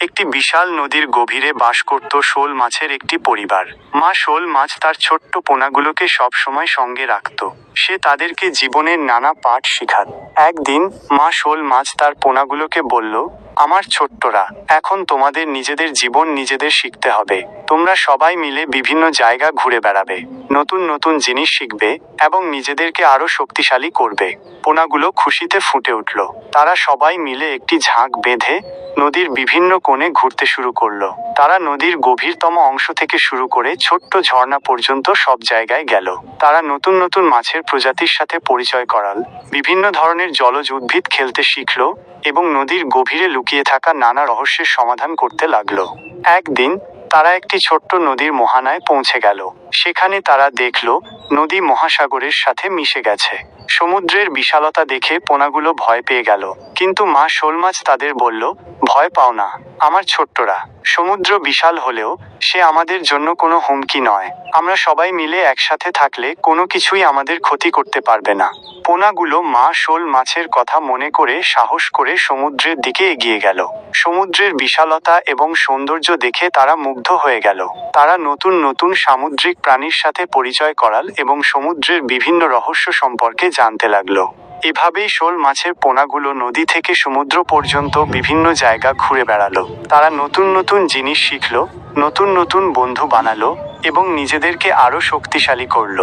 একটি বিশাল নদীর গভীরে বাস করত শোল মাছের একটি পরিবার। মা শোল মাছ তার ছোট্ট পোনাগুলোকে সবসময় সঙ্গে রাখত। সে তাদেরকে জীবনের নানা পাঠ শিখাত। একদিন মা শোল মাছ তার পোনাগুলোকে বলল আমার ছোট্টরা, এখন তোমাদের নিজেদের জীবন নিজেদের শিখতে হবে। তোমরা সবাই মিলে বিভিন্ন জায়গা ঘুরে বেড়াবে, নতুন নতুন জিনিস শিখবে এবং নিজেদেরকে আরও শক্তিশালী করবে। পোনাগুলো খুশিতে ফুটে উঠল। তারা সবাই মিলে একটি ঝাঁক বেঁধে নদীর বিভিন্ন কোণে ঘুরতে শুরু করল। তারা নদীর গভীরতম অংশ থেকে শুরু করে ছোট্ট ঝর্ণা পর্যন্ত সব জায়গায় গেল। তারা নতুন নতুন মাছের প্রজাতির সাথে পরিচয় করাল, বিভিন্ন ধরনের জলজ উদ্ভিদ খেলতে শিখল এবং নদীর গভীরে লুকিয়ে থাকা নানা রহস্যের সমাধান করতে লাগল। একদিন তারা একটি ছোট্ট নদীর মোহানায় পৌঁছে গেল। সেখানে তারা দেখল, নদী মহাসাগরের সাথে মিশে গেছে। সমুদ্রের বিশালতা দেখে পোনাগুলো ভয় পেয়ে গেল। কিন্তু মা শোল মাছ তাদের বলল, ভয় পাও না, আমার ছোট্টরা। সমুদ্র বিশাল হলেও সে আমাদের জন্য কোনো হুমকি নয়। আমরা সবাই মিলে একসাথে থাকলে কোনো কিছুই আমাদের ক্ষতি করতে পারবে না। পোনাগুলো মা শোল মাছের কথা মনে করে সাহস করে সমুদ্রের দিকে এগিয়ে গেল। সমুদ্রের বিশালতা এবং সৌন্দর্য দেখে তারা মুগ্ধ হয়ে গেল। তারা নতুন নতুন সামুদ্রিক প্রাণীর সাথে পরিচয় করাল এবং সমুদ্রের বিভিন্ন রহস্য সম্পর্কে জানতে লাগল। এভাবেই শোল মাছের পোনাগুলো নদী থেকে সমুদ্র পর্যন্ত বিভিন্ন জায়গা ঘুরে বেড়ালো। তারা নতুন নতুন জিনিস শিখলো, নতুন নতুন বন্ধু বানালো এবং নিজেদেরকে আরও শক্তিশালী করল।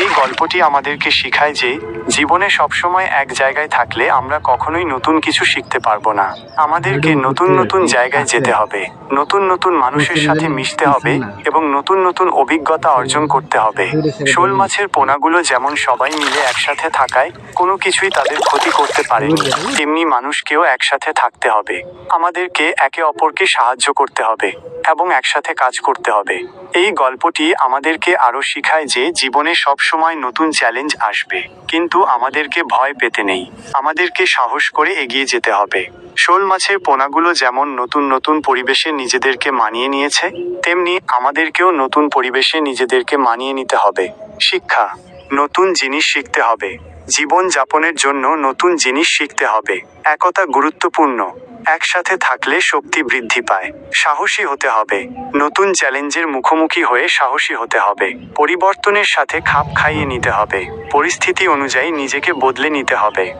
এই গল্পটি আমাদেরকে শেখায় যে জীবনে সবসময় এক জায়গায় থাকলে আমরা কখনোই নতুন কিছু শিখতে পারব না। আমাদেরকে নতুন নতুন জায়গায় যেতে হবে। নতুন নতুন মানুষের সাথে মিশতে হবে এবং নতুন নতুন অভিজ্ঞতা অর্জন করতে হবে। শোল মাছের পোনাগুলো যেমন সবাই মিলে একসাথে থাকায় কোনো কিছুই তাদের ক্ষতি করতে পারেনি। তেমনি মানুষকেও একসাথে থাকতে হবে। আমাদেরকে একে অপরকে সাহায্য করতে হবে এবং একসাথে কাজ করতে হবে। এই গল্পটি আমাদেরকে আরও শিখায় যে জীবনে সবসময় নতুন চ্যালেঞ্জ আসবে, কিন্তু আমাদেরকে ভয় পেতে নেই। আমাদেরকে সাহস করে এগিয়ে যেতে হবে। শোল মাছের পোনাগুলো যেমন নতুন নতুন পরিবেশে নিজেদেরকে মানিয়ে নিয়েছে, তেমনি আমাদেরকেও নতুন পরিবেশে নিজেদেরকে মানিয়ে নিতে হবে। শিক্ষা, নতুন জিনিস শিখতে হবে। জীবন যাপনের জন্য নতুন জিনিস শিখতে হবে। একতা গুরুত্বপূর্ণ। একসাথে থাকলে শক্তি বৃদ্ধি পায়। সাহসী হতে হবে। নতুন চ্যালেঞ্জের মুখোমুখি হয়ে সাহসী হতে হবে। পরিবর্তনের সাথে খাপ খাইয়ে নিতে হবে। পরিস্থিতি অনুযায়ী নিজেকে বদলে নিতে হবে।